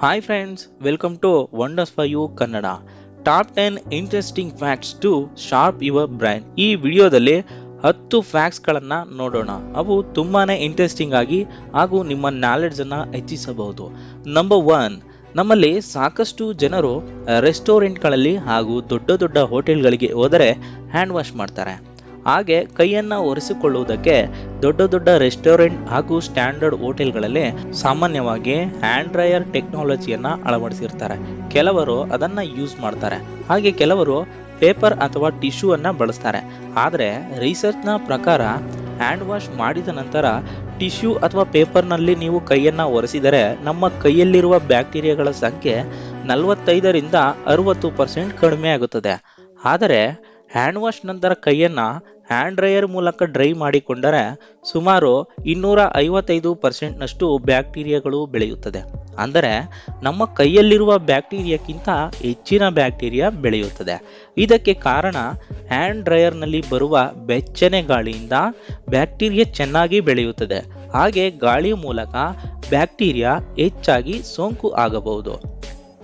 Hi friends welcome to wonders for you Kannada top ten interesting facts to sharp your brain ಈ ವಿಡಿಯೋದಲ್ಲಿ ಹತ್ತು ಫ್ಯಾಕ್ಟ್ಸ್ಗಳನ್ನು ನೋಡೋಣ. ಅವು ತುಂಬಾ ಇಂಟ್ರೆಸ್ಟಿಂಗ್ ಆಗಿ ಹಾಗೂ ನಿಮ್ಮ ನಾಲೆಡ್ಜನ್ನು ಹೆಚ್ಚಿಸಬಹುದು. ನಂಬರ್ ಒನ್ ನಮ್ಮಲ್ಲಿ ಸಾಕಷ್ಟು ಜನರು ರೆಸ್ಟೋರೆಂಟ್ಗಳಲ್ಲಿ ಹಾಗೂ ದೊಡ್ಡ ದೊಡ್ಡ ಹೋಟೆಲ್ಗಳಿಗೆ ಹೋದರೆ ಹ್ಯಾಂಡ್ ವಾಶ್ ಮಾಡ್ತಾರೆ. ಹಾಗೆ ಕೈಯನ್ನು ಒರೆಸಿಕೊಳ್ಳುವುದಕ್ಕೆ ದೊಡ್ಡ ದೊಡ್ಡ ರೆಸ್ಟೋರೆಂಟ್ ಹಾಗೂ ಸ್ಟ್ಯಾಂಡರ್ಡ್ ಹೋಟೆಲ್ಗಳಲ್ಲಿ ಸಾಮಾನ್ಯವಾಗಿ ಹ್ಯಾಂಡ್ ಡ್ರೈಯರ್ ಟೆಕ್ನಾಲಜಿಯನ್ನು ಅಳವಡಿಸಿರ್ತಾರೆ. ಕೆಲವರು ಅದನ್ನು ಯೂಸ್ ಮಾಡ್ತಾರೆ. ಹಾಗೆ ಕೆಲವರು ಪೇಪರ್ ಅಥವಾ ಟಿಶ್ಯೂ ಅನ್ನ ಬಳಸ್ತಾರೆ. ಆದರೆ ರಿಸರ್ಚ್ನ ಪ್ರಕಾರ ಹ್ಯಾಂಡ್ ವಾಶ್ ಮಾಡಿದ ನಂತರ ಟಿಶ್ಯೂ ಅಥವಾ ಪೇಪರ್ನಲ್ಲಿ ನೀವು ಕೈಯನ್ನು ಒರೆಸಿದರೆ ನಮ್ಮ ಕೈಯಲ್ಲಿರುವ ಬ್ಯಾಕ್ಟೀರಿಯಾಗಳ ಸಂಖ್ಯೆ ನಲವತ್ತೈದರಿಂದ ಅರವತ್ತು ಪರ್ಸೆಂಟ್ ಕಡಿಮೆ ಆಗುತ್ತದೆ. ಆದರೆ ಹ್ಯಾಂಡ್ ವಾಶ್ ನಂತರ ಕೈಯನ್ನು ಹ್ಯಾಂಡ್ ಡ್ರೈಯರ್ ಮೂಲಕ ಡ್ರೈ ಮಾಡಿಕೊಂಡರೆ ಸುಮಾರು ಇನ್ನೂರ ಐವತ್ತೈದು ಪರ್ಸೆಂಟ್ನಷ್ಟು ಬ್ಯಾಕ್ಟೀರಿಯಾಗಳು ಬೆಳೆಯುತ್ತದೆ. ಅಂದರೆ ನಮ್ಮ ಕೈಯಲ್ಲಿರುವ ಬ್ಯಾಕ್ಟೀರಿಯಾಕ್ಕಿಂತ ಹೆಚ್ಚಿನ ಬ್ಯಾಕ್ಟೀರಿಯಾ ಬೆಳೆಯುತ್ತದೆ. ಇದಕ್ಕೆ ಕಾರಣ ಹ್ಯಾಂಡ್ ಡ್ರೈಯರ್ನಲ್ಲಿ ಬರುವ ಬೆಚ್ಚನೆ ಗಾಳಿಯಿಂದ ಬ್ಯಾಕ್ಟೀರಿಯಾ ಚೆನ್ನಾಗಿ ಬೆಳೆಯುತ್ತದೆ. ಹಾಗೆ ಗಾಳಿಯ ಮೂಲಕ ಬ್ಯಾಕ್ಟೀರಿಯಾ ಹೆಚ್ಚಾಗಿ ಸೋಂಕು ಆಗಬಹುದು.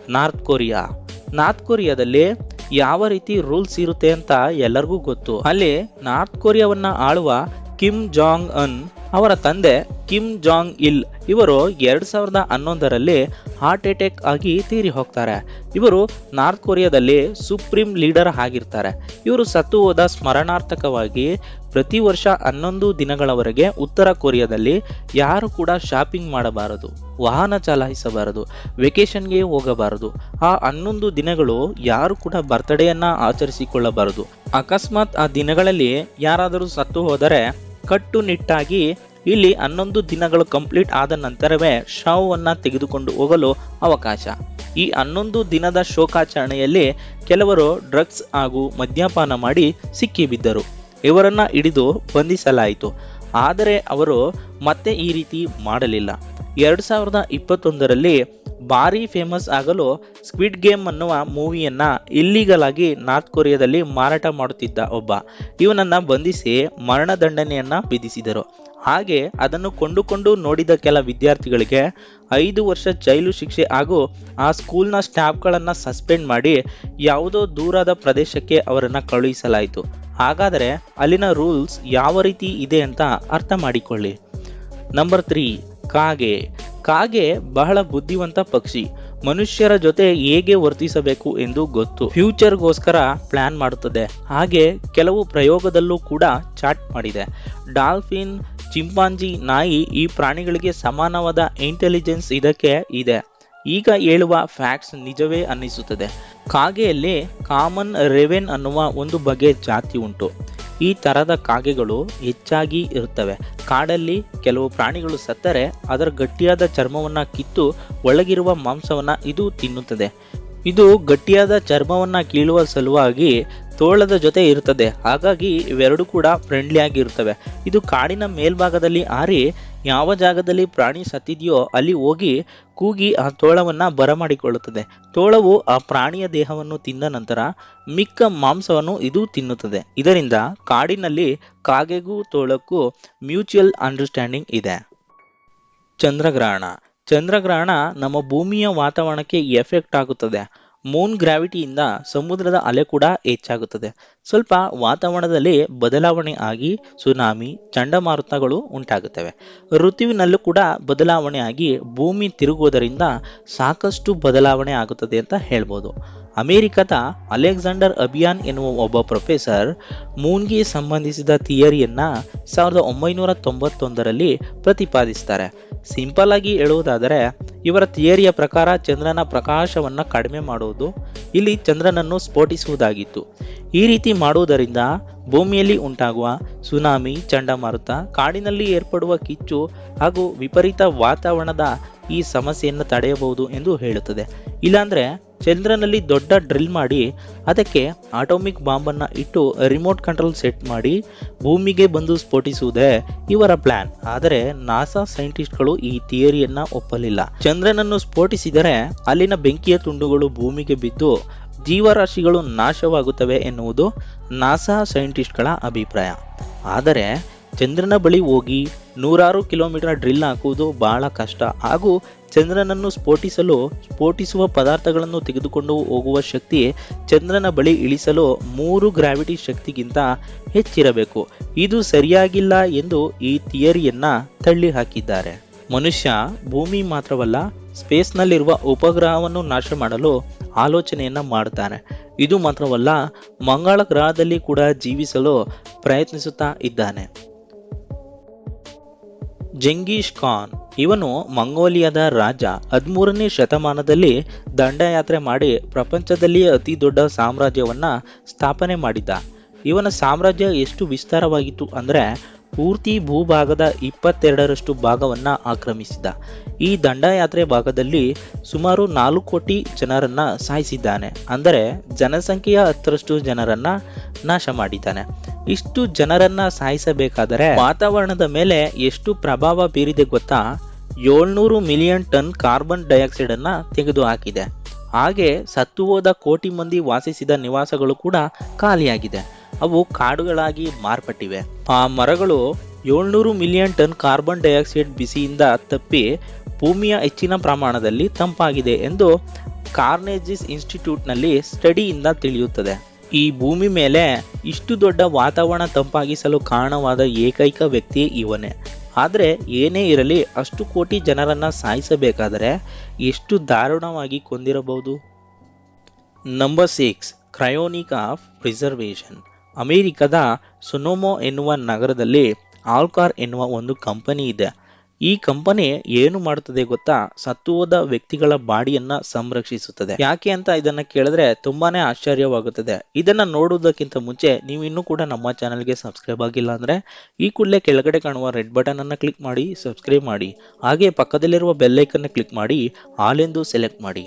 North Korea. ನಾರ್ತ್ ಕೊರಿಯಾದಲ್ಲಿ ಯಾವ ರೀತಿ ರೂಲ್ಸ್ ಇರುತ್ತೆ ಅಂತ ಎಲ್ಲರಿಗೂ ಗೊತ್ತು. ಅಲ್ಲಿ ನಾರ್ತ್ ಕೊರಿಯಾವನ್ನ ಆಳುವ ಕಿಮ್ ಜಾಂಗ್ ಅನ್ ಅವರ ತಂದೆ ಕಿಮ್ ಜಾಂಗ್ ಇಲ್ ಇವರು ಎರಡು ಸಾವಿರದ ಹನ್ನೊಂದರಲ್ಲಿ ಹಾರ್ಟ್ ಅಟ್ಯಾಕ್ ಆಗಿ ತೀರಿ ಹೋಗ್ತಾರೆ. ಇವರು ನಾರ್ತ್ ಕೊರಿಯಾದಲ್ಲಿ ಸುಪ್ರೀಂ ಲೀಡರ್ ಆಗಿರ್ತಾರೆ. ಇವರು ಸತ್ತು ಹೋದ ಸ್ಮರಣಾರ್ಥಕವಾಗಿ ಪ್ರತಿ ವರ್ಷ ಹನ್ನೊಂದು ದಿನಗಳವರೆಗೆ ಉತ್ತರ ಕೊರಿಯಾದಲ್ಲಿ ಯಾರು ಕೂಡ ಶಾಪಿಂಗ್ ಮಾಡಬಾರದು, ವಾಹನ ಚಲಾಯಿಸಬಾರದು ವೆಕೇಶನ್ಗೆ ಹೋಗಬಾರದು. ಆ ಹನ್ನೊಂದು ದಿನಗಳು ಯಾರು ಕೂಡ ಬರ್ತ್ಡೇಯನ್ನು ಆಚರಿಸಿಕೊಳ್ಳಬಾರದು. ಅಕಸ್ಮಾತ್ ಆ ದಿನಗಳಲ್ಲಿ ಯಾರಾದರೂ ಸತ್ತು ಹೋದರೆ ಕಟ್ಟುನಿಟ್ಟಾಗಿ ಇಲ್ಲಿ ಹನ್ನೊಂದು ದಿನಗಳು ಕಂಪ್ಲೀಟ್ ಆದ ನಂತರವೇ ಶವವನ್ನು ತೆಗೆದುಕೊಂಡು ಹೋಗಲು ಅವಕಾಶ. ಈ ಹನ್ನೊಂದು ದಿನದ ಶೋಕಾಚರಣೆಯಲ್ಲಿ ಕೆಲವರು ಡ್ರಗ್ಸ್ ಹಾಗೂ ಮದ್ಯಪಾನ ಮಾಡಿ ಸಿಕ್ಕಿಬಿದ್ದರು. ಇವರನ್ನು ಹಿಡಿದು ಬಂಧಿಸಲಾಯಿತು. ಆದರೆ ಅವರು ಮತ್ತೆ ಈ ರೀತಿ ಮಾಡಲಿಲ್ಲ. ಎರಡು ಸಾವಿರದ ಇಪ್ಪತ್ತೊಂದರಲ್ಲಿ ಭಾರಿ ಫೇಮಸ್ ಆಗಲು ಸ್ಕ್ವಿಡ್ ಗೇಮ್ ಅನ್ನುವ ಮೂವಿಯನ್ನ ಇಲ್ಲಿಗಲ್ ಆಗಿ ನಾರ್ತ್ ಕೊರಿಯಾದಲ್ಲಿ ಮಾರಾಟ ಮಾಡುತ್ತಿದ್ದ ಒಬ್ಬ. ಇವನನ್ನ ಬಂಧಿಸಿ ಮರಣದಂಡನೆಯನ್ನು ವಿಧಿಸಿದರು. ಹಾಗೆ ಅದನ್ನು ಕೊಂಡುಕೊಂಡು ನೋಡಿದ ಕೆಲ ವಿದ್ಯಾರ್ಥಿಗಳಿಗೆ ಐದು ವರ್ಷ ಜೈಲು ಶಿಕ್ಷೆ ಹಾಗೂ ಆ ಸ್ಕೂಲ್ನ ಸ್ಟಾಫ್ಗಳನ್ನು ಸಸ್ಪೆಂಡ್ ಮಾಡಿ ಯಾವುದೋ ದೂರದ ಪ್ರದೇಶಕ್ಕೆ ಅವರನ್ನು ಕಳುಹಿಸಲಾಯಿತು. ಹಾಗಾದರೆ ಅಲ್ಲಿನ ರೂಲ್ಸ್ ಯಾವ ರೀತಿ ಇದೆ ಅಂತ ಅರ್ಥ ಮಾಡಿಕೊಳ್ಳಿ. ನಂಬರ್ ತ್ರೀ ಕಾಗೆ. ಕಾಗೆ ಬಹಳ ಬುದ್ಧಿವಂತ ಪಕ್ಷಿ. ಮನುಷ್ಯರ ಜೊತೆ ಹೇಗೆ ವರ್ತಿಸಬೇಕು ಎಂದು ಗೊತ್ತು. ಫ್ಯೂಚರ್ಗೋಸ್ಕರ ಪ್ಲಾನ್ ಮಾಡುತ್ತದೆ. ಹಾಗೆ ಕೆಲವು ಪ್ರಯೋಗದಲ್ಲೂ ಕೂಡ ಚಾಟ್ ಮಾಡಿದೆ. ಡಾಲ್ಫಿನ್, ಚಿಂಪಾಂಜಿ ನಾಯಿ ಈ ಪ್ರಾಣಿಗಳಿಗೆ ಸಮಾನವಾದ ಇಂಟೆಲಿಜೆನ್ಸ್ ಇದಕ್ಕೆ ಇದೆ. ಈಗ ಹೇಳುವ ಫ್ಯಾಕ್ಟ್ಸ್ ನಿಜವೇ ಅನ್ನಿಸುತ್ತದೆ. ಕಾಗೆಯಲ್ಲಿ ಕಾಮನ್ ರೆವೆನ್ ಅನ್ನುವ ಒಂದು ಬಗೆಯ ಜಾತಿ ಉಂಟು. ಈ ತರದ ಕಾಗೆಗಳು ಹೆಚ್ಚಾಗಿ ಇರುತ್ತವೆ. ಕಾಡಲ್ಲಿ ಕೆಲವು ಪ್ರಾಣಿಗಳು ಸತ್ತರೆ, ಅದರ ಗಟ್ಟಿಯಾದ ಚರ್ಮವನ್ನ ಕಿತ್ತು ಒಳಗಿರುವ ಮಾಂಸವನ್ನ ಇದು ತಿನ್ನುತ್ತದೆ. ಇದು ಗಟ್ಟಿಯಾದ ಚರ್ಮವನ್ನ ಕೀಳುವ ಸಲುವಾಗಿ ತೋಳದ ಜೊತೆ ಇರುತ್ತದೆ. ಹಾಗಾಗಿ ಇವೆರಡು ಕೂಡ ಫ್ರೆಂಡ್ಲಿ ಆಗಿರುತ್ತವೆ. ಇದು ಕಾಡಿನ ಮೇಲ್ಭಾಗದಲ್ಲಿ ಹಾರಿ ಯಾವ ಜಾಗದಲ್ಲಿ ಪ್ರಾಣಿ ಸತ್ತಿದೆಯೋ ಅಲ್ಲಿ ಹೋಗಿ ಕೂಗಿ ಆ ತೋಳವನ್ನು ಬರಮಾಡಿಕೊಳ್ಳುತ್ತದೆ. ತೋಳವು ಆ ಪ್ರಾಣಿಯ ದೇಹವನ್ನು ತಿಂದ ನಂತರ ಮಿಕ್ಕ ಮಾಂಸವನ್ನು ಇದು ತಿನ್ನುತ್ತದೆ. ಇದರಿಂದ ಕಾಡಿನಲ್ಲಿ ಕಾಗೆಗೂ ತೋಳಕ್ಕೂ ಮ್ಯೂಚುವಲ್ ಅಂಡರ್ಸ್ಟ್ಯಾಂಡಿಂಗ್ ಇದೆ. ಚಂದ್ರಗ್ರಹಣ. ಚಂದ್ರಗ್ರಹಣ ನಮ್ಮ ಭೂಮಿಯ ವಾತಾವರಣಕ್ಕೆ ಎಫೆಕ್ಟ್ ಆಗುತ್ತದೆ. ಮೂನ್ ಗ್ರಾವಿಟಿಯಿಂದ ಸಮುದ್ರದ ಅಲೆ ಕೂಡ ಹೆಚ್ಚಾಗುತ್ತದೆ. ಸ್ವಲ್ಪ ವಾತಾವರಣದಲ್ಲಿ ಬದಲಾವಣೆ ಆಗಿ ಸುನಾಮಿ ಚಂಡಮಾರುತಗಳು ಉಂಟಾಗುತ್ತವೆ. ಋತುವಿನಲ್ಲೂ ಕೂಡ ಬದಲಾವಣೆ ಆಗಿ ಭೂಮಿ ತಿರುಗುವುದರಿಂದ ಸಾಕಷ್ಟು ಬದಲಾವಣೆ ಆಗುತ್ತದೆ ಅಂತ ಹೇಳ್ಬೋದು. ಅಮೆರಿಕದ ಅಲೆಕ್ಸಾಂಡರ್ ಅಭಿಯಾನ್ ಎನ್ನುವ ಒಬ್ಬ ಪ್ರೊಫೆಸರ್ ಮೂನ್ಗೆ ಸಂಬಂಧಿಸಿದ ಥಿಯರಿಯನ್ನ ಸಾವಿರದ ಒಂಬೈನೂರ ತೊಂಬತ್ತೊಂದರಲ್ಲಿ ಪ್ರತಿಪಾದಿಸ್ತಾರೆ. ಸಿಂಪಲ್ ಆಗಿ ಹೇಳುವುದಾದರೆ, ಇವರ ಥಿಯರಿಯ ಪ್ರಕಾರ ಚಂದ್ರನ ಪ್ರಕಾಶವನ್ನು ಕಡಿಮೆ ಮಾಡುವುದು ಇಲ್ಲಿ ಚಂದ್ರನನ್ನು ಸ್ಫೋಟಿಸುವುದಾಗಿತ್ತು. ಈ ರೀತಿ ಮಾಡುವುದರಿಂದ ಭೂಮಿಯಲ್ಲಿ ಉಂಟಾಗುವ ಸುನಾಮಿ, ಚಂಡಮಾರುತ, ಕಾಡಿನಲ್ಲಿ ಏರ್ಪಡುವ ಕಿಚ್ಚು ಹಾಗೂ ವಿಪರೀತ ವಾತಾವರಣದ ಈ ಸಮಸ್ಯೆಯನ್ನು ತಡೆಯಬಹುದು ಎಂದು ಹೇಳುತ್ತದೆ. ಇಲ್ಲಾಂದ್ರೆ ಚಂದ್ರನಲ್ಲಿ ದೊಡ್ಡ ಡ್ರಿಲ್ ಮಾಡಿ ಅದಕ್ಕೆ ಆಟೋಮಿಕ್ ಬಾಂಬನ್ನು ಇಟ್ಟು ರಿಮೋಟ್ ಕಂಟ್ರೋಲ್ ಸೆಟ್ ಮಾಡಿ ಭೂಮಿಗೆ ಬಂದು ಸ್ಫೋಟಿಸುವುದೇ ಇವರ ಪ್ಲಾನ್. ಆದರೆ ನಾಸಾ ಸೈಂಟಿಸ್ಟ್ಗಳು ಈ ಥಿಯರಿಯನ್ನ ಒಪ್ಪಲಿಲ್ಲ. ಚಂದ್ರನನ್ನು ಸ್ಫೋಟಿಸಿದರೆ ಅಲ್ಲಿನ ಬೆಂಕಿಯ ತುಂಡುಗಳು ಭೂಮಿಗೆ ಬಿದ್ದು ಜೀವರಾಶಿಗಳು ನಾಶವಾಗುತ್ತವೆ ಎನ್ನುವುದು ನಾಸಾ ಸೈಂಟಿಸ್ಟ್ಗಳ ಅಭಿಪ್ರಾಯ. ಆದರೆ ಚಂದ್ರನ ಬಳಿ ಹೋಗಿ ನೂರಾರು ಕಿಲೋಮೀಟರ್ ಡ್ರಿಲ್ ಹಾಕುವುದು ಬಹಳ ಕಷ್ಟ. ಹಾಗೂ ಚಂದ್ರನನ್ನು ಸ್ಫೋಟಿಸಲು, ಸ್ಫೋಟಿಸುವ ಪದಾರ್ಥಗಳನ್ನು ತೆಗೆದುಕೊಂಡು ಹೋಗುವ ಶಕ್ತಿ ಚಂದ್ರನ ಬಳಿ ಇಳಿಸಲು ಮೂರು ಗ್ರಾವಿಟಿ ಶಕ್ತಿಗಿಂತ ಹೆಚ್ಚಿರಬೇಕು. ಇದು ಸರಿಯಾಗಿಲ್ಲ ಎಂದು ಈ ಥಿಯರಿಯನ್ನು ತಳ್ಳಿ ಹಾಕಿದ್ದಾರೆ ಮನುಷ್ಯ ಭೂಮಿ ಮಾತ್ರವಲ್ಲ, ಸ್ಪೇಸ್ನಲ್ಲಿರುವ ಉಪಗ್ರಹವನ್ನು ನಾಶ ಮಾಡಲು ಆಲೋಚನೆಯನ್ನು ಮಾಡ್ತಾನೆ. ಇದು ಮಾತ್ರವಲ್ಲ, ಮಂಗಳ ಗ್ರಹದಲ್ಲಿ ಕೂಡ ಜೀವಿಸಲು ಪ್ರಯತ್ನಿಸುತ್ತಾ ಇದ್ದಾನೆ. ಜಂಗೀಶ್ ಖಾನ್. ಇವನು ಮಂಗೋಲಿಯಾದ ರಾಜ ಹದಿಮೂರನೇ ಶತಮಾನದಲ್ಲಿ ದಂಡಯಾತ್ರೆ ಮಾಡಿ ಪ್ರಪಂಚದಲ್ಲಿಯೇ ಅತಿ ದೊಡ್ಡ ಸಾಮ್ರಾಜ್ಯವನ್ನ ಸ್ಥಾಪನೆ ಮಾಡಿದ್ದ ಇವನ ಸಾಮ್ರಾಜ್ಯ ಎಷ್ಟು ವಿಸ್ತಾರವಾಗಿತ್ತು ಅಂದ್ರೆ ಪೂರ್ತಿ ಭೂಭಾಗದ ಇಪ್ಪತ್ತೆರಡರಷ್ಟು ಭಾಗವನ್ನ ಆಕ್ರಮಿಸಿದ. ಈ ದಂಡಯಾತ್ರೆ ಭಾಗದಲ್ಲಿ ಸುಮಾರು ನಾಲ್ಕು ಕೋಟಿ ಜನರನ್ನ ಸಾಯಿಸಿದ್ದಾನೆ. ಅಂದರೆ ಜನಸಂಖ್ಯೆಯ ಹತ್ತರಷ್ಟು ಜನರನ್ನ ನಾಶ ಮಾಡಿದ್ದಾನೆ. ಇಷ್ಟು ಜನರನ್ನ ಸಾಯಿಸಬೇಕಾದರೆ ವಾತಾವರಣದ ಮೇಲೆ ಎಷ್ಟು ಪ್ರಭಾವ ಬೀರಿದೆ ಗೊತ್ತಾ? ಏಳ್ನೂರು ಮಿಲಿಯನ್ ಟನ್ ಕಾರ್ಬನ್ ಡೈಆಕ್ಸೈಡ್ ಅನ್ನ ತೆಗೆದು ಹಾಕಿದೆ ಹಾಗೆ ಸತ್ತು ಹೋದ ಕೋಟಿ ಮಂದಿ ವಾಸಿಸಿದ ನಿವಾಸಗಳು ಕೂಡ ಖಾಲಿಯಾಗಿದೆ. ಅವು ಕಾಡುಗಳಾಗಿ ಮಾರ್ಪಟ್ಟಿವೆ. ಆ ಮರಗಳು ಏಳ್ನೂರು ಮಿಲಿಯನ್ ಟನ್ ಕಾರ್ಬನ್ ಡೈಆಕ್ಸೈಡ್ ಬಿಸಿಯಿಂದ ತಪ್ಪಿ ಭೂಮಿಯ ಹೆಚ್ಚಿನ ಪ್ರಮಾಣದಲ್ಲಿ ತಂಪಾಗಿದೆ ಎಂದು ಕಾರ್ನೇಜಿಸ್ ಇನ್ಸ್ಟಿಟ್ಯೂಟ್ನಲ್ಲಿ ಸ್ಟಡಿಯಿಂದ ತಿಳಿಯುತ್ತದೆ. ಈ ಭೂಮಿ ಮೇಲೆ ಇಷ್ಟು ದೊಡ್ಡ ವಾತಾವರಣ ತಂಪಾಗಿಸಲು ಕಾರಣವಾದ ಏಕೈಕ ವ್ಯಕ್ತಿ ಇವನೇ. ಆದರೆ ಏನೇ ಇರಲಿ ಅಷ್ಟು ಕೋಟಿ ಜನರನ್ನು ಸಾಯಿಸಬೇಕಾದರೆ ಎಷ್ಟು ದಾರುಣವಾಗಿ ಕೊಂದಿರಬಹುದು? Number six cryonic of preservation ಅಮೆರಿಕದ ಸುನೋಮೋ ಎನ್ನುವ ನಗರದಲ್ಲಿ ಆಲ್ಕಾರ್ ಎನ್ನುವ ಒಂದು ಕಂಪನಿ ಇದೆ. ಈ ಕಂಪನಿ ಏನು ಮಾಡುತ್ತದೆ ಗೊತ್ತಾ? ಸತ್ತು ಹೋದ ವ್ಯಕ್ತಿಗಳ ಬಾಡಿಯನ್ನ ಸಂರಕ್ಷಿಸುತ್ತದೆ. ಯಾಕೆ ಅಂತ ಇದನ್ನ ಕೇಳಿದ್ರೆ ತುಂಬಾನೇ ಆಶ್ಚರ್ಯವಾಗುತ್ತದೆ. ಇದನ್ನ ನೋಡುವುದಕ್ಕಿಂತ ಮುಂಚೆ ನೀವು ಇನ್ನೂ ಕೂಡ ನಮ್ಮ ಚಾನಲ್ಗೆ ಸಬ್ಸ್ಕ್ರೈಬ್ ಆಗಿಲ್ಲ ಅಂದ್ರೆ ಈ ಕೂಡಲೇ ಕೆಳಗಡೆ ಕಾಣುವ ರೆಡ್ ಬಟನ್ ಅನ್ನ ಕ್ಲಿಕ್ ಮಾಡಿ, ಸಬ್ಸ್ಕ್ರೈಬ್ ಮಾಡಿ. ಹಾಗೆ ಪಕ್ಕದಲ್ಲಿರುವ ಬೆಲ್ ಐಕನ್ ಕ್ಲಿಕ್ ಮಾಡಿ ಆಲ್ ಎಂದು ಸೆಲೆಕ್ಟ್ ಮಾಡಿ.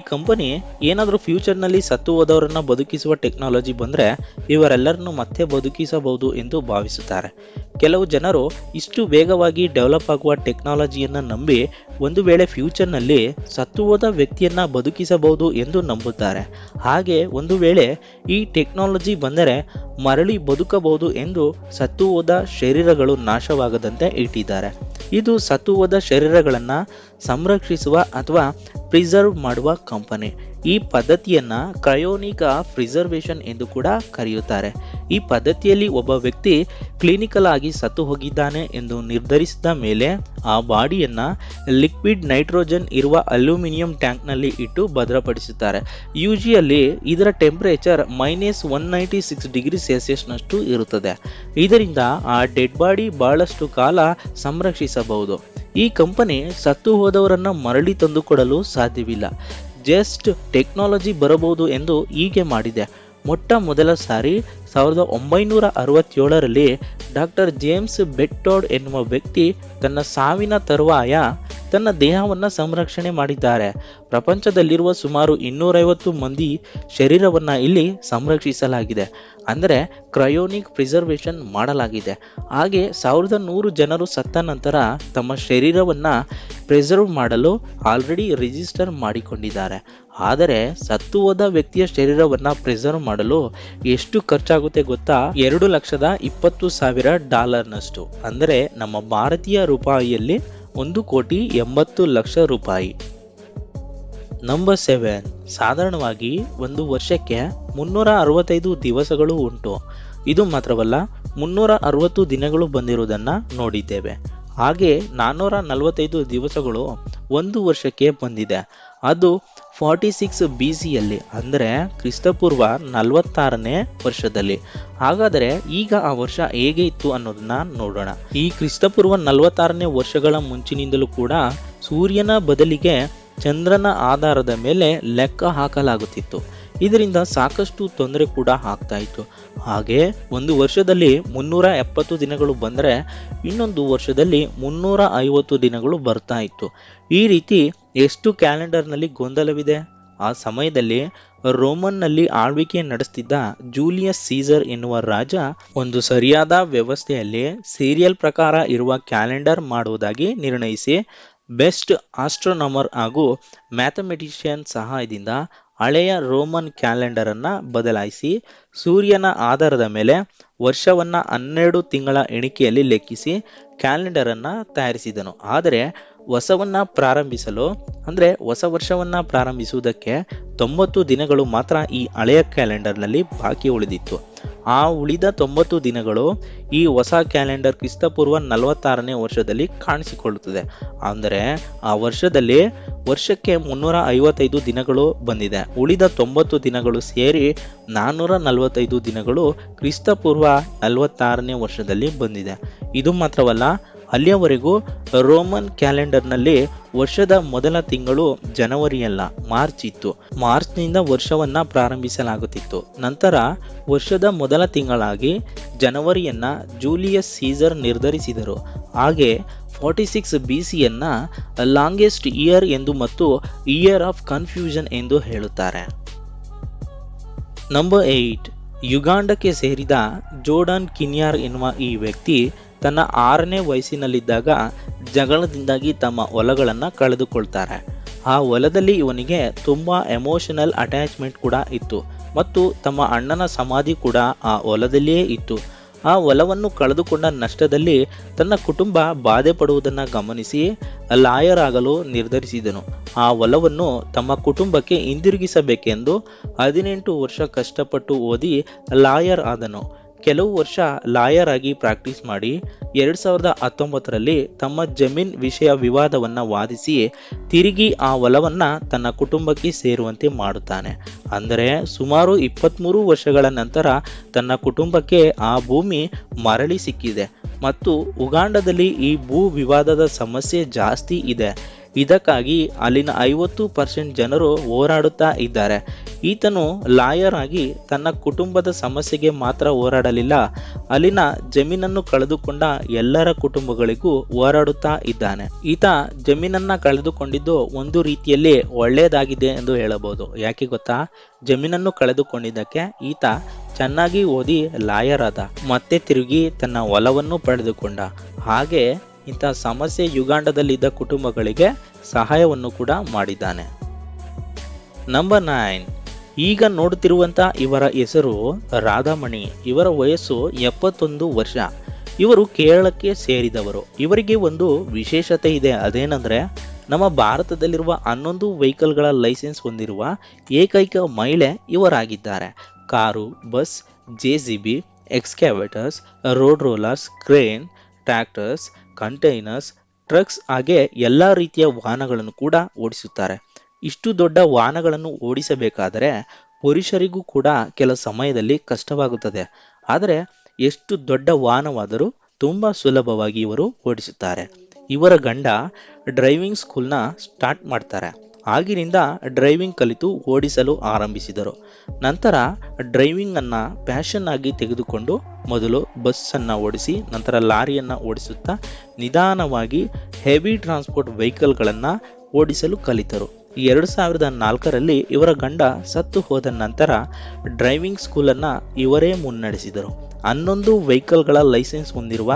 ಈ ಕಂಪನಿ ಏನಾದರೂ ಫ್ಯೂಚರ್ನಲ್ಲಿ ಸತ್ತು ಹೋದವರನ್ನ ಬದುಕಿಸುವ ಟೆಕ್ನಾಲಜಿ ಬಂದ್ರೆ ಇವರೆಲ್ಲರನ್ನು ಮತ್ತೆ ಬದುಕಿಸಬಹುದು ಎಂದು ಭಾವಿಸುತ್ತಾರೆ. ಕೆಲವು ಜನರು ಇಷ್ಟು ವೇಗವಾಗಿ ಡೆವಲಪ್ ಆಗುವ ಟೆಕ್ನಾಲಜಿಯನ್ನು ನಂಬಿ ಒಂದು ವೇಳೆ ಫ್ಯೂಚರ್ನಲ್ಲಿ ಸತ್ತು ಹೋದ ವ್ಯಕ್ತಿಯನ್ನ ಬದುಕಿಸಬಹುದು ಎಂದು ನಂಬುತ್ತಾರೆ. ಹಾಗೆ ಒಂದು ವೇಳೆ ಈ ಟೆಕ್ನಾಲಜಿ ಬಂದರೆ ಮರಳಿ ಬದುಕಬಹುದು ಎಂದು ಸತ್ತು ಹೋದ ಶರೀರಗಳು ನಾಶವಾಗದಂತೆ ಇಟ್ಟಿದ್ದಾರೆ. ಇದು ಸತ್ತು ಹೋದ ಶರೀರಗಳನ್ನ ಸಂರಕ್ಷಿಸುವ ಅಥವಾ ಪ್ರಿಸರ್ವ್ ಮಾಡುವ ಕಂಪನಿ. ಈ ಪದ್ಧತಿಯನ್ನು ಕ್ರಯೋನಿಕ್ ಆಫ್ ಪ್ರಿಸರ್ವೇಷನ್ ಎಂದು ಕೂಡ ಕರೆಯುತ್ತಾರೆ. ಈ ಪದ್ಧತಿಯಲ್ಲಿ ಒಬ್ಬ ವ್ಯಕ್ತಿ ಕ್ಲಿನಿಕಲ್ ಆಗಿ ಸತ್ತು ಹೋಗಿದ್ದಾನೆ ಎಂದು ನಿರ್ಧರಿಸಿದ ಮೇಲೆ ಆ ಬಾಡಿಯನ್ನು ಲಿಕ್ವಿಡ್ ನೈಟ್ರೋಜನ್ ಇರುವ ಅಲ್ಯೂಮಿನಿಯಂ ಟ್ಯಾಂಕ್ನಲ್ಲಿ ಇಟ್ಟು ಭದ್ರಪಡಿಸುತ್ತಾರೆ. ಯೂಶಿಯಲಿ ಇದರ temperature minus one ninety six degree ಸೆಲ್ಸಿಯಸ್ನಷ್ಟು ಇರುತ್ತದೆ. ಇದರಿಂದ ಆ ಡೆಡ್ ಬಾಡಿ ಬಹಳಷ್ಟು ಕಾಲ ಸಂರಕ್ಷಿಸಬಹುದು. ಈ ಕಂಪನಿ ಸತ್ತು ಹೋದವರನ್ನು ಮರಳಿ ತಂದುಕೊಡಲು ಸಾಧ್ಯವಿಲ್ಲ. ಜಸ್ಟ್ ಟೆಕ್ನಾಲಜಿ ಬರಬಹುದು ಎಂದು ಹೀಗೆ ಮಾಡಿದೆ. ಮೊಟ್ಟ ಮೊದಲ ಸಾರಿ ಸಾವಿರದ ಒಂಬೈನೂರ ಅರವತ್ತೇಳರಲ್ಲಿ ಡಾಕ್ಟರ್ ಜೇಮ್ಸ್ ಬೆಟ್ಟೋಡ್ ಎನ್ನುವ ವ್ಯಕ್ತಿ ತನ್ನ ಸಾವಿನ ತರುವಾಯ ತನ್ನ ದೇಹವನ್ನು ಸಂರಕ್ಷಣೆ ಮಾಡಿದ್ದಾರೆ. ಪ್ರಪಂಚದಲ್ಲಿರುವ ಸುಮಾರು ಇನ್ನೂರೈವತ್ತು ಮಂದಿ ಶರೀರವನ್ನು ಇಲ್ಲಿ ಸಂರಕ್ಷಿಸಲಾಗಿದೆ. ಅಂದರೆ ಕ್ರಯೋನಿಕ್ ಪ್ರಿಸರ್ವೇಷನ್ ಮಾಡಲಾಗಿದೆ. ಹಾಗೆ ಸಾವಿರದ ನೂರು ಜನರು ಸತ್ತ ನಂತರ ತಮ್ಮ ಶರೀರವನ್ನು ಪ್ರಿಸರ್ವ್ ಮಾಡಲು ಆಲ್ರೆಡಿ ರಿಜಿಸ್ಟರ್ ಮಾಡಿಕೊಂಡಿದ್ದಾರೆ. ಆದರೆ ಸತ್ತು ಹೋದ ವ್ಯಕ್ತಿಯ ಶರೀರವನ್ನು ಪ್ರಿಸರ್ವ್ ಮಾಡಲು ಎಷ್ಟು ಖರ್ಚಾಗುತ್ತೆ ಗೊತ್ತಾ? ಎರಡು ಲಕ್ಷದ ಇಪ್ಪತ್ತು ಸಾವಿರ ಡಾಲರ್ನಷ್ಟು. ಅಂದರೆ ನಮ್ಮ ಭಾರತೀಯ ರೂಪಾಯಿಯಲ್ಲಿ ಒಂದು ಕೋಟಿ ಎಂಬತ್ತು ಲಕ್ಷ ರೂಪಾಯಿ. ನಂಬರ್ ಸೆವೆನ್ ಸಾಧಾರಣವಾಗಿ ಒಂದು ವರ್ಷಕ್ಕೆ ಮುನ್ನೂರ ಅರವತ್ತೈದು ದಿವಸಗಳು ಉಂಟು. ಇದು ಮಾತ್ರವಲ್ಲ, ಮುನ್ನೂರ ಅರವತ್ತು ದಿನಗಳು ಬಂದಿರುವುದನ್ನು ನೋಡಿದ್ದೇವೆ. ಹಾಗೆ ನಾನ್ನೂರ ನಲವತ್ತೈದು ದಿವಸಗಳು ಒಂದು ವರ್ಷಕ್ಕೆ ಬಂದಿದೆ. ಅದು ಫಾರ್ಟಿ ಸಿಕ್ಸ್ ಬಿ ಸಿಯಲ್ಲಿ, ಅಂದರೆ ಕ್ರಿಸ್ತಪೂರ್ವ ನಲವತ್ತಾರನೇ ವರ್ಷದಲ್ಲಿ. ಹಾಗಾದರೆ ಈಗ ಆ ವರ್ಷ ಹೇಗೆ ಇತ್ತು ಅನ್ನೋದನ್ನ ನೋಡೋಣ. ಈ ಕ್ರಿಸ್ತಪೂರ್ವ ನಲವತ್ತಾರನೇ ವರ್ಷಗಳ ಮುಂಚಿನಿಂದಲೂ ಕೂಡ ಸೂರ್ಯನ ಬದಲಿಗೆ ಚಂದ್ರನ ಆಧಾರದ ಮೇಲೆ ಲೆಕ್ಕ ಹಾಕಲಾಗುತ್ತಿತ್ತು. ಇದರಿಂದ ಸಾಕಷ್ಟು ತೊಂದರೆ ಕೂಡ ಆಗ್ತಾ ಇತ್ತು. ಹಾಗೆ ಒಂದು ವರ್ಷದಲ್ಲಿ ಮುನ್ನೂರ ಎಪ್ಪತ್ತು ದಿನಗಳು ಬಂದರೆ ಇನ್ನೊಂದು ವರ್ಷದಲ್ಲಿ ಮುನ್ನೂರ ಐವತ್ತು ದಿನಗಳು ಬರ್ತಾ ಇತ್ತು. ಈ ರೀತಿ ಎಷ್ಟು ಕ್ಯಾಲೆಂಡರ್ನಲ್ಲಿ ಗೊಂದಲವಿದೆ? ಆ ಸಮಯದಲ್ಲಿ ರೋಮನ್ನಲ್ಲಿ ಆಳ್ವಿಕೆ ನಡೆಸ್ತಿದ್ದ ಜೂಲಿಯಸ್ ಸೀಸರ್ ಎನ್ನುವ ರಾಜ ಒಂದು ಸರಿಯಾದ ವ್ಯವಸ್ಥೆಯಲ್ಲಿ ಸೀರಿಯಲ್ ಪ್ರಕಾರ ಇರುವ ಕ್ಯಾಲೆಂಡರ್ ಮಾಡುವುದಾಗಿ ನಿರ್ಣಯಿಸಿ ಬೆಸ್ಟ್ ಆಸ್ಟ್ರೋನಮರ್ ಹಾಗೂ ಮ್ಯಾಥಮೆಟಿಷಿಯನ್ ಸಹಾಯದಿಂದ ಹಳೆಯ ರೋಮನ್ ಕ್ಯಾಲೆಂಡರ್ ಅನ್ನ ಬದಲಾಯಿಸಿ ಸೂರ್ಯನ ಆಧಾರದ ಮೇಲೆ ವರ್ಷವನ್ನ ಹನ್ನೆರಡು ತಿಂಗಳ ಎಣಿಕೆಯಲ್ಲಿ ಲೆಕ್ಕಿಸಿ ಕ್ಯಾಲೆಂಡರ್ ಅನ್ನ ತಯಾರಿಸಿದನು. ಆದರೆ ಹೊಸವನ್ನ ಪ್ರಾರಂಭಿಸಲು, ಅಂದ್ರೆ ಹೊಸ ವರ್ಷವನ್ನು ಪ್ರಾರಂಭಿಸುವುದಕ್ಕೆ ತೊಂಬತ್ತು ದಿನಗಳು ಮಾತ್ರ ಈ ಹಳೆಯ ಕ್ಯಾಲೆಂಡರ್ನಲ್ಲಿ ಬಾಕಿ ಉಳಿದಿತ್ತು. ಆ ಉಳಿದ ತೊಂಬತ್ತು ದಿನಗಳು ಈ ಹೊಸ ಕ್ಯಾಲೆಂಡರ್ ಕ್ರಿಸ್ತಪೂರ್ವ ನಲವತ್ತಾರನೇ ವರ್ಷದಲ್ಲಿ ಕಾಣಿಸಿಕೊಳ್ಳುತ್ತದೆ. ಅಂದರೆ ಆ ವರ್ಷದಲ್ಲಿ ವರ್ಷಕ್ಕೆ ಮುನ್ನೂರ ಐವತ್ತೈದು ದಿನಗಳು ಬಂದಿದೆ. ಉಳಿದ ತೊಂಬತ್ತು ದಿನಗಳು ಸೇರಿ ನಾನ್ನೂರ ನಲವತ್ತೈದು ದಿನಗಳು ಕ್ರಿಸ್ತಪೂರ್ವ ನಲವತ್ತಾರನೇ ವರ್ಷದಲ್ಲಿ ಬಂದಿದೆ. ಇದು ಮಾತ್ರವಲ್ಲ ಅಲ್ಲಿಯವರೆಗೂ ರೋಮನ್ ಕ್ಯಾಲೆಂಡರ್ನಲ್ಲಿ ವರ್ಷದ ಮೊದಲ ತಿಂಗಳು ಜನವರಿಯಲ್ಲ, ಮಾರ್ಚ್ ಇತ್ತು. ಮಾರ್ಚ್ನಿಂದ ವರ್ಷವನ್ನ ಪ್ರಾರಂಭಿಸಲಾಗುತ್ತಿತ್ತು. ನಂತರ ವರ್ಷದ ಮೊದಲ ತಿಂಗಳಾಗಿ ಜನವರಿಯನ್ನ ಜೂಲಿಯಸ್ ಸೀಸರ್ ನಿರ್ಧರಿಸಿದರು. ಹಾಗೆ ಫಾರ್ಟಿ ಸಿಕ್ಸ್ ಬಿ ಸಿಯನ್ನು ಲಾಂಗೆಸ್ಟ್ ಇಯರ್ ಎಂದು ಮತ್ತು ಇಯರ್ ಆಫ್ ಕನ್ಫ್ಯೂಷನ್ ಎಂದು ಹೇಳುತ್ತಾರೆ. Number eight. ಯುಗಾಂಡಕ್ಕೆ ಸೇರಿದ ಜೋರ್ಡನ್ ಕಿನ್ಯಾರ್ ಎನ್ನುವ ಈ ವ್ಯಕ್ತಿ ತನ್ನ ಆರನೇ ವಯಸ್ಸಿನಲ್ಲಿದ್ದಾಗ ಜಗಳದಿಂದಾಗಿ ತಮ್ಮ ಹೊಲಗಳನ್ನು ಕಳೆದುಕೊಳ್ತಾರೆ. ಆ ಹೊಲದಲ್ಲಿ ಇವನಿಗೆ ತುಂಬ ಎಮೋಷನಲ್ ಅಟ್ಯಾಚ್ಮೆಂಟ್ ಕೂಡ ಇತ್ತು ಮತ್ತು ತಮ್ಮ ಅಣ್ಣನ ಸಮಾಧಿ ಕೂಡ ಆ ಹೊಲದಲ್ಲಿಯೇ ಇತ್ತು. ಆ ಹೊಲವನ್ನು ಕಳೆದುಕೊಂಡ ನಷ್ಟದಲ್ಲಿ ತನ್ನ ಕುಟುಂಬ ಬಾಧೆ ಪಡುವುದನ್ನು ಗಮನಿಸಿ ಲಾಯರ್ ಆಗಲು ನಿರ್ಧರಿಸಿದನು. ಆ ಹೊಲವನ್ನು ತಮ್ಮ ಕುಟುಂಬಕ್ಕೆ ಹಿಂದಿರುಗಿಸಬೇಕೆಂದು ಹದಿನೆಂಟು ವರ್ಷ ಕಷ್ಟಪಟ್ಟು ಓದಿ ಲಾಯರ್ ಆದನು. ಕೆಲವು ವರ್ಷ ಲಾಯರ್ ಆಗಿ ಪ್ರಾಕ್ಟೀಸ್ ಮಾಡಿ ಎರಡು ಸಾವಿರದ ಹತ್ತೊಂಬತ್ತರಲ್ಲಿ ತಮ್ಮ ಜಮೀನ್ ವಿಷಯ ವಿವಾದವನ್ನ ವಾದಿಸಿ ತಿರುಗಿ ಆ ಹೊಲವನ್ನು ತನ್ನ ಕುಟುಂಬಕ್ಕೆ ಸೇರುವಂತೆ ಮಾಡುತ್ತಾನೆ. ಅಂದರೆ ಸುಮಾರು ಇಪ್ಪತ್ತ್ಮೂರು ವರ್ಷಗಳ ನಂತರ ತನ್ನ ಕುಟುಂಬಕ್ಕೆ ಆ ಭೂಮಿ ಮರಳಿ ಸಿಕ್ಕಿದೆ. ಮತ್ತು ಉಗಾಂಡದಲ್ಲಿ ಈ ಭೂ ವಿವಾದದ ಸಮಸ್ಯೆ ಜಾಸ್ತಿ ಇದೆ. ಇದಕ್ಕಾಗಿ ಅಲ್ಲಿನ ಐವತ್ತು ಪರ್ಸೆಂಟ್ ಜನರು ಹೋರಾಡುತ್ತಾ ಇದ್ದಾರೆ. ಈತನು ಲಾಯರ್ ಆಗಿ ತನ್ನ ಕುಟುಂಬದ ಸಮಸ್ಯೆಗೆ ಮಾತ್ರ ಹೋರಾಡಲಿಲ್ಲ. ಅಲ್ಲಿನ ಜಮೀನನ್ನು ಕಳೆದುಕೊಂಡ ಎಲ್ಲರ ಕುಟುಂಬಗಳಿಗೂ ಹೋರಾಡುತ್ತಾ ಇದ್ದಾನೆ. ಈತ ಜಮೀನನ್ನ ಕಳೆದುಕೊಂಡಿದ್ದು ಒಂದು ರೀತಿಯಲ್ಲಿ ಒಳ್ಳೆಯದಾಗಿದೆ ಎಂದು ಹೇಳಬಹುದು. ಯಾಕೆ ಗೊತ್ತಾ? ಜಮೀನನ್ನು ಕಳೆದುಕೊಂಡಿದ್ದಕ್ಕೆ ಈತ ಚೆನ್ನಾಗಿ ಓದಿ ಲಾಯರ್ ಆದ. ಮತ್ತೆ ತಿರುಗಿ ತನ್ನ ಹೊಲವನ್ನು ಪಡೆದುಕೊಂಡ. ಹಾಗೆ ಇಂಥ ಸಮಸ್ಯೆ ಯುಗಾಂಡದಲ್ಲಿದ್ದ ಕುಟುಂಬಗಳಿಗೆ ಸಹಾಯವನ್ನು ಕೂಡ ಮಾಡಿದ್ದಾನೆ. ನಂಬರ್ ನೈನ್ ಈಗ ನೋಡುತ್ತಿರುವಂತ ಇವರ ಹೆಸರು ರಾಧಾಮಣಿ. ಇವರ ವಯಸ್ಸು ಎಪ್ಪತ್ತೊಂದು ವರ್ಷ. ಇವರು ಕೇರಳಕ್ಕೆ ಸೇರಿದವರು. ಇವರಿಗೆ ಒಂದು ವಿಶೇಷತೆ ಇದೆ. ಅದೇನೆಂದರೆ, ನಮ್ಮ ಭಾರತದಲ್ಲಿರುವ ಹನ್ನೊಂದು ವೆಹಿಕಲ್ಗಳ ಲೈಸೆನ್ಸ್ ಹೊಂದಿರುವ ಏಕೈಕ ಮಹಿಳೆ ಇವರಾಗಿದ್ದಾರೆ. Car, bus, J C B, excavators, road rollers, crane, tractors containers, trucks ಹಾಗೆ ಎಲ್ಲ ರೀತಿಯ ವಾಹನಗಳನ್ನು ಕೂಡ ಓಡಿಸುತ್ತಾರೆ. ಇಷ್ಟು ದೊಡ್ಡ ವಾಹನಗಳನ್ನು ಓಡಿಸಬೇಕಾದರೆ ಪುರುಷರಿಗೂ ಕೂಡ ಕೆಲ ಸಮಯದಲ್ಲಿ ಕಷ್ಟವಾಗುತ್ತದೆ. ಆದರೆ ಎಷ್ಟು ದೊಡ್ಡ ವಾಹನವಾದರೂ ತುಂಬ ಸುಲಭವಾಗಿ ಇವರು ಓಡಿಸುತ್ತಾರೆ. ಇವರ ಗಂಡ ಡ್ರೈವಿಂಗ್ ಸ್ಕೂಲ್ನ ಸ್ಟಾರ್ಟ್ ಮಾಡ್ತಾರೆ. ಆಗಿನಿಂದ ಡ್ರೈವಿಂಗ್ ಕಲಿತು ಓಡಿಸಲು ಆರಂಭಿಸಿದರು. ನಂತರ ಡ್ರೈವಿಂಗನ್ನು ಪ್ಯಾಷನ್ ಆಗಿ ತೆಗೆದುಕೊಂಡು ಮೊದಲು ಬಸ್ಸನ್ನು ಓಡಿಸಿ, ನಂತರ ಲಾರಿಯನ್ನು ಓಡಿಸುತ್ತಾ ನಿಧಾನವಾಗಿ ಹೆವಿ ಟ್ರಾನ್ಸ್ಪೋರ್ಟ್ ವೆಹಿಕಲ್ಗಳನ್ನು ಓಡಿಸಲು ಕಲಿತರು. ಎರಡು ಸಾವಿರದ ನಾಲ್ಕರಲ್ಲಿ ಇವರ ಗಂಡ ಸತ್ತು ಹೋದ ನಂತರ ಡ್ರೈವಿಂಗ್ ಸ್ಕೂಲನ್ನು ಇವರೇ ಮುನ್ನಡೆಸಿದರು. ಹನ್ನೊಂದು ವೆಹಿಕಲ್ಗಳ ಲೈಸೆನ್ಸ್ ಹೊಂದಿರುವ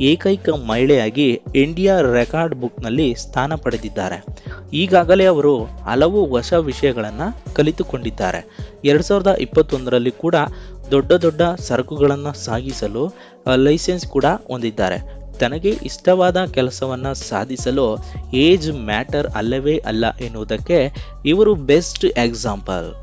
ಏಕೈಕ ಮಹಿಳೆಯಾಗಿ ಇಂಡಿಯಾ ರೆಕಾರ್ಡ್ ಬುಕ್ನಲ್ಲಿ ಸ್ಥಾನ ಪಡೆದಿದ್ದಾರೆ. ಈಗಾಗಲೇ ಅವರು ಹಲವು ಹೊಸ ವಿಷಯಗಳನ್ನು ಕಲಿತುಕೊಂಡಿದ್ದಾರೆ. ಎರಡು ಸಾವಿರದ ಇಪ್ಪತ್ತೊಂದರಲ್ಲಿ ಕೂಡ ದೊಡ್ಡ ದೊಡ್ಡ ಸರಕುಗಳನ್ನು ಸಾಗಿಸಲು ಲೈಸೆನ್ಸ್ ಕೂಡ ಹೊಂದಿದ್ದಾರೆ. ತನಗೆ ಇಷ್ಟವಾದ ಕೆಲಸವನ್ನು ಸಾಧಿಸಲು ಏಜ್ ಮ್ಯಾಟರ್ ಅಲ್ಲವೇ ಅಲ್ಲ ಎನ್ನುವುದಕ್ಕೆ ಇವರು ಬೆಸ್ಟ್ ಎಕ್ಸಾಂಪಲ್.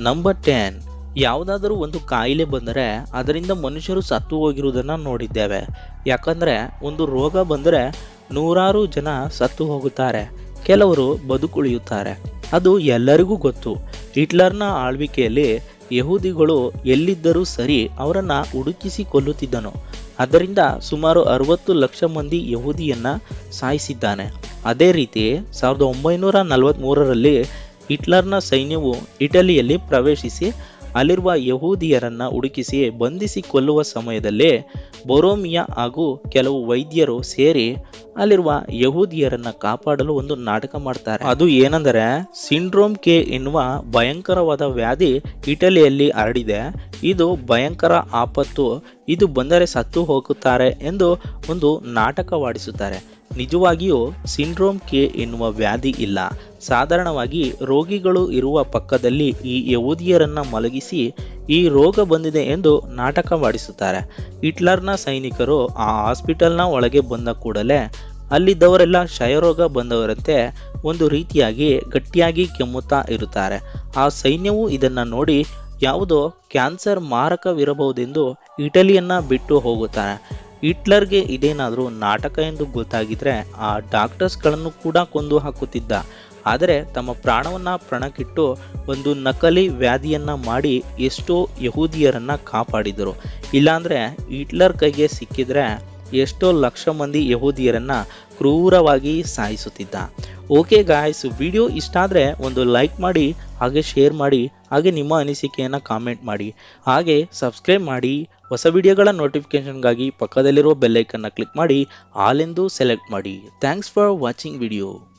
Number ten. ಯಾವುದಾದರೂ ಒಂದು ಕಾಯಿಲೆ ಬಂದರೆ ಅದರಿಂದ ಮನುಷ್ಯರು ಸತ್ತು ಹೋಗಿರುವುದನ್ನು ನೋಡಿದ್ದೇವೆ. ಯಾಕಂದರೆ ಒಂದು ರೋಗ ಬಂದರೆ ನೂರಾರು ಜನ ಸತ್ತು ಹೋಗುತ್ತಾರೆ. ಕೆಲವರು ಬದುಕುಳಿಯುತ್ತಾರೆ. ಅದು ಎಲ್ಲರಿಗೂ ಗೊತ್ತು. ಹಿಟ್ಲರ್ನ ಆಳ್ವಿಕೆಯಲ್ಲಿ ಯಹೂದಿಗಳು ಎಲ್ಲಿದ್ದರೂ ಸರಿ ಅವರನ್ನು ಹುಡುಕಿಸಿ ಕೊಲ್ಲುತ್ತಿದ್ದನು ಅದರಿಂದ ಸುಮಾರು ಅರವತ್ತು ಲಕ್ಷ ಮಂದಿ ಯಹೂದಿಯನ್ನು ಸಾಯಿಸಿದ್ದಾನೆ. ಅದೇ ರೀತಿ ಸಾವಿರದ ಒಂಬೈನೂರ ನಲವತ್ತ್ಮೂರರಲ್ಲಿ ಹಿಟ್ಲರ್ನ ಸೈನ್ಯವು ಇಟಲಿಯಲ್ಲಿ ಪ್ರವೇಶಿಸಿ ಅಲ್ಲಿರುವ ಯಹೂದಿಯರನ್ನ ಹುಡುಕಿಸಿ ಬಂಧಿಸಿ ಕೊಲ್ಲುವ ಸಮಯದಲ್ಲಿ ಬೊರೋಮಿಯಾ ಹಾಗೂ ಕೆಲವು ವೈದ್ಯರು ಸೇರಿ ಅಲ್ಲಿರುವ ಯಹೂದಿಯರನ್ನ ಕಾಪಾಡಲು ಒಂದು ನಾಟಕ ಮಾಡ್ತಾರೆ. ಅದು ಏನೆಂದರೆ, ಸಿಂಡ್ರೋಮ್ ಕೆ ಎನ್ನುವ ಭಯಂಕರವಾದ ವ್ಯಾಧಿ ಇಟಲಿಯಲ್ಲಿ ಹರಡಿದೆ. ಇದು ಭಯಂಕರ ಆಪತ್ತು, ಇದು ಬಂದರೆ ಸತ್ತು ಹೋಗುತ್ತಾರೆ ಎಂದು ಒಂದು ನಾಟಕವಾಡಿಸುತ್ತಾರೆ. ನಿಜವಾಗಿಯೂ ಸಿಂಡ್ರೋಮ್ ಕೆ ಎನ್ನುವ ವ್ಯಾಧಿ ಇಲ್ಲ. ಸಾಧಾರಣವಾಗಿ ರೋಗಿಗಳು ಇರುವ ಪಕ್ಕದಲ್ಲಿ ಈ ಯಹೂದಿಯರನ್ನ ಮಲಗಿಸಿ ಈ ರೋಗ ಬಂದಿದೆ ಎಂದು ನಾಟಕವಾಡಿಸುತ್ತಾರೆ ಹಿಟ್ಲರ್ನ ಸೈನಿಕರು ಆ ಹಾಸ್ಪಿಟಲ್ನ ಒಳಗೆ ಬಂದ ಕೂಡಲೇ ಅಲ್ಲಿದ್ದವರೆಲ್ಲ ಕ್ಷಯರೋಗ ಬಂದವರಂತೆ ಒಂದು ರೀತಿಯಾಗಿ ಗಟ್ಟಿಯಾಗಿ ಕೆಮ್ಮುತ್ತಾ ಇರುತ್ತಾರೆ. ಆ ಸೈನ್ಯವು ಇದನ್ನು ನೋಡಿ ಯಾವುದೋ ಕ್ಯಾನ್ಸರ್ ಮಾರಕವಿರಬಹುದೆಂದು ಇಟಲಿಯನ್ನ ಬಿಟ್ಟು ಹೋಗುತ್ತಾರೆ. ಹಿಟ್ಲರ್ಗೆ ಇದೇನಾದರೂ ನಾಟಕ ಎಂದು ಗೊತ್ತಾಗಿದ್ರೆ ಆ ಡಾಕ್ಟರ್ಸ್ಗಳನ್ನು ಕೂಡ ಕೊಂದು ಹಾಕುತ್ತಿದ್ದ. ಆದರೆ ತಮ್ಮ ಪ್ರಾಣವನ್ನು ಪ್ರಣಕ್ಕಿಟ್ಟು ಒಂದು ನಕಲಿ ವ್ಯಾಧಿಯನ್ನು ಮಾಡಿ ಎಷ್ಟೋ ಯಹೂದಿಯರನ್ನ ಕಾಪಾಡಿದರು. ಇಲ್ಲಾಂದ್ರೆ ಹಿಟ್ಲರ್ ಕೈಗೆ ಸಿಕ್ಕಿದ್ರೆ ಎಷ್ಟೋ ಲಕ್ಷ ಮಂದಿ ಯಹೂದಿಯರನ್ನ ಕ್ರೂರವಾಗಿ ಸಾಯಿಸುತ್ತಿದ್ದ. ಓಕೆ ಗಾಯ್ಸ್, ವಿಡಿಯೋ ಇಷ್ಟ ಆದರೆ ಒಂದು ಲೈಕ್ ಮಾಡಿ, ಹಾಗೆ ಶೇರ್ ಮಾಡಿ, ಹಾಗೆ ನಿಮ್ಮ ಅನಿಸಿಕೆಯನ್ನು ಕಾಮೆಂಟ್ ಮಾಡಿ. ಹಾಗೆ ಸಬ್ಸ್ಕ್ರೈಬ್ ಮಾಡಿ, ಹೊಸ ವಿಡಿಯೋಗಳ ನೋಟಿಫಿಕೇಷನ್ಗಾಗಿ ಪಕ್ಕದಲ್ಲಿರುವ ಬೆಲ್ಲೈಕನ್ನು ಕ್ಲಿಕ್ ಮಾಡಿ ಆಲೆಂದು ಸೆಲೆಕ್ಟ್ ಮಾಡಿ. Thanks for watching video.